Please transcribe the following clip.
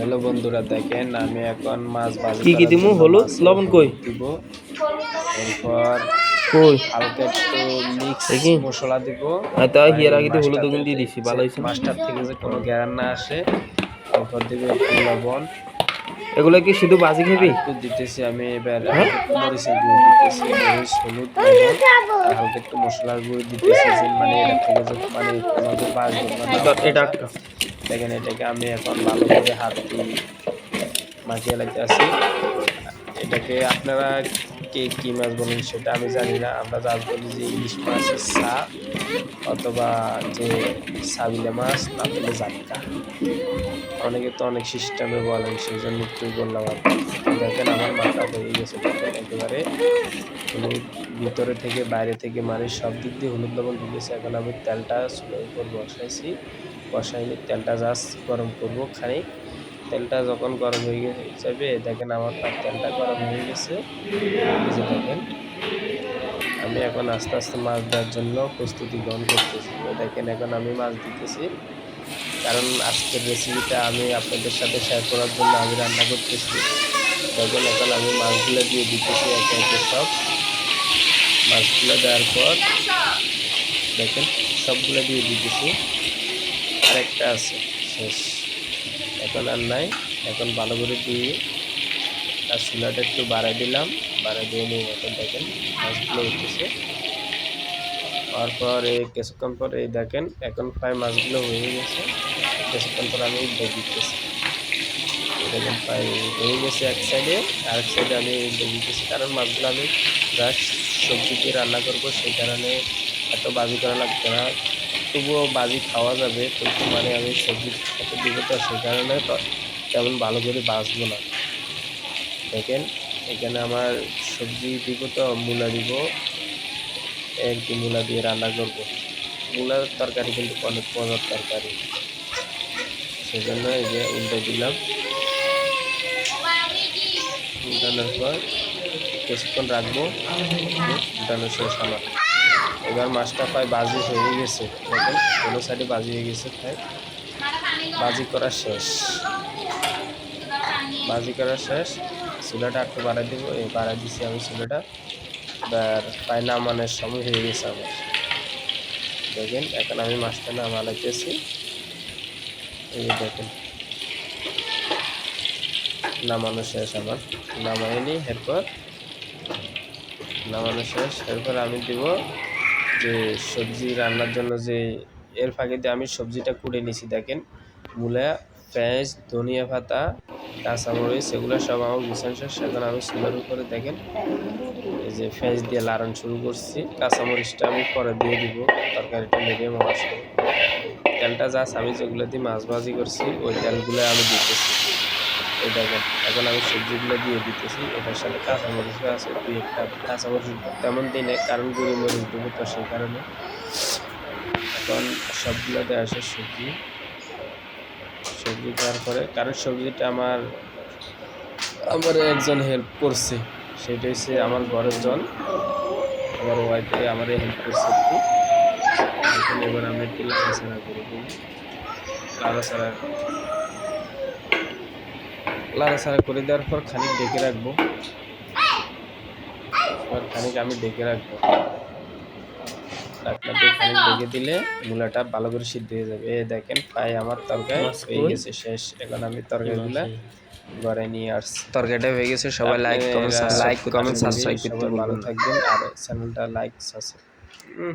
Hello বন্ধুরা দেখেন আমি এখন মাছ ভাজি কি কি দিমু? হলুদ, লবণ কই? দিব এরপর কই হালকা একটু মিক্স দেখি। মশলা দিব আর তাই হিয়ার আগে দিয়ে হলুদ দিয়ে দিছি ভালো হয়েছে না? মাছটার থেকে যে কোনো গ্যারান না আসে তারপর দিব একটু লবণ এগুলো কি শুধু বাজি খাবি একটু দিতেছি আমি এবার হ্যাঁ? মরিচের গুঁড়ো দিতেছি মরিচ হলুদ হালকা একটু মশলার গুঁড়ো দিতেছি মানে এটা থেকে যে মানে মানে এটা-। দেখেন এটাকে আমি এখন ভালোভাবে হাত দিয়ে মাখিয়ে লাগতে আসি। এটাকে আপনারা কে কী মাছ বলেন সেটা আমি জানি না। আমরা যা বলি যে ইলিশ মাছের চা অথবা যে সাবিলা মাছ না পেলে জাটকা অনেকে তো অনেক সিস্টেমে বলেন সেই জন্য একটু বললাম দেখেন আমার মাথা হয়ে গেছে একেবারে। ভিতরে থেকে বাইরে থেকে মানে সব দিক দিয়ে হলুদ লবণ ঢুকেছে। এখন আমি তেলটা চুলোর উপর বসাইছি। বসাইলে তেলটা জাস্ট গরম করব খানিক। তেলটা যখন গরম হয়ে যাবে দেখেন আমার তেলটা গরম হয়ে গেছে। দেখেন, আমি এখন আস্তে আস্তে মাছ দেওয়ার জন্য প্রস্তুতি গ্রহণ করতেছি। দেখেন, এখন আমি মাছ দিতেছি। কারণ আজকের রেসিপিটা আমি আপনাদের সাথে শেয়ার করার জন্য আমি রান্না করতেছি। দেখেন, এখন আমি মাছগুলো দিয়ে দিতেছি একে একে সব। মাছগুলো দেওয়ার পর দেখেন, সবগুলো দিয়ে দিতেছি। আরেকটা আছে, শেষ। এখন আর নাই। এখন ভালো করে দিয়ে আর চুলাটা একটু বাড়াই দিলাম। বাড়াই দিয়ে নিয়ে এখন দেখেন মাছগুলো উঠতেছে। তারপর এই কিছুক্ষণ পর এই দেখেন এখন প্রায় মাছগুলো হয়ে গেছে। কিছুক্ষণ পর আমি দিয়ে দিতেছি দেখেন প্রায় হয়ে গেছে এক সাইডে আর এক সাইডে আমি দিয়ে দিতেছি কারণ মাছগুলো আমি জাস্ট সবজি দিয়ে রান্না করব সেই কারণে এত বাজি করা লাগবে না। তবুও বাজি খাওয়া যাবে, কিন্তু মানে আমি সবজি খেতে দিব তো সেই কারণে তেমন ভালো করে বাঁচবো না। দেখেন, এখানে আমার সবজি দিব তো, মূলা দিব আর কি মূলা দিয়ে রান্না করব। মূলার তরকারি কিন্তু অনেক মজার তরকারি। সেই জন্য এই যে উল্টে দিলাম। উল্টানোর পর কিছুক্ষণ রাখব, উল্টানো শেষ আমার এবার মাছটা প্রায় বাজি হয়ে গেছে। দেখেন, কোনো সাইডে বাজি হয়ে গেছে প্রায় বাজি করা শেষ। বাজি করা শেষ। চুলাটা একটু বাড়াই দিব। এই বাড়াই দিছি আমি চুলাটা। এবার প্রায় নামানোর সময় হয়ে গেছে আমার। দেখেন, এখন আমি মাছটা নামালাইতেছি এই যে দেখেন। নামানো শেষ আমার। নামাইনি, এরপর? নামানো শেষ, এরপর আমি দিব যে সবজি রান্নার জন্য যে এর ফাঁকে দিয়ে আমি সবজিটা কুড়ে নিছি, দেখেন। মূলা, পেঁয়াজ, ধনিয়া পাতা, কাঁচামরিচ, এগুলো সব আমার গুছানো শেষ। এখন আমি চুলার উপরে, দেখেন, এই যে পেঁয়াজ দিয়ে লাড়ান শুরু করছি। কাঁচামরিচটা আমি পরে দিয়ে দিব, তরকারিটা মিডিয়াম হওয়ার তেলটা জাস্ট আমি যেগুলো দিয়ে মাছ ভাজি করছি, ওই তেলগুলো আমি দিতেছি। এই দেখেন, এখন আমি সবজিগুলো দিয়ে দিতেছি, এটার সাথে কাঁচামরিচও আছে, দুই একটা কাঁচামরিচ তেমন দিই না কারণ মরিচ দেবো তো সেই কারণে। এখন সবগুলো দেওয়া শেষ সবজি। সবজি দেওয়ার পরে, কারণ সবজিটা আমার আমার একজন হেল্প করছে, সেটা হচ্ছে আমার ঘরের জন। আমার ওয়াইফে আমার হেল্প করছে এখন এবার আমি একটু লাড়াছাড়া করে দিই। লাড়াছাড়া লাড়াছাড়া করে দেওয়ার পর খানিক ডেকে রাখব। খানিক আমি ডেকে রাখব। দিয়ে খানিক ডেকে দিলে মূলাটা ভালো করে সিদ্ধ হয়ে যাবে। এই দেখেন প্রায় আমার তরকারি হয়ে গেছে শেষ। এখন আমি তরকারিগুলা ঘরে নিয়ে আসছি। তরকারিটা হয়ে গেছে সবাই like comment like comment subscribe করতে ভালো থাকবেন। আর চ্যানেলটা লাইক সাবস্ক্রাইব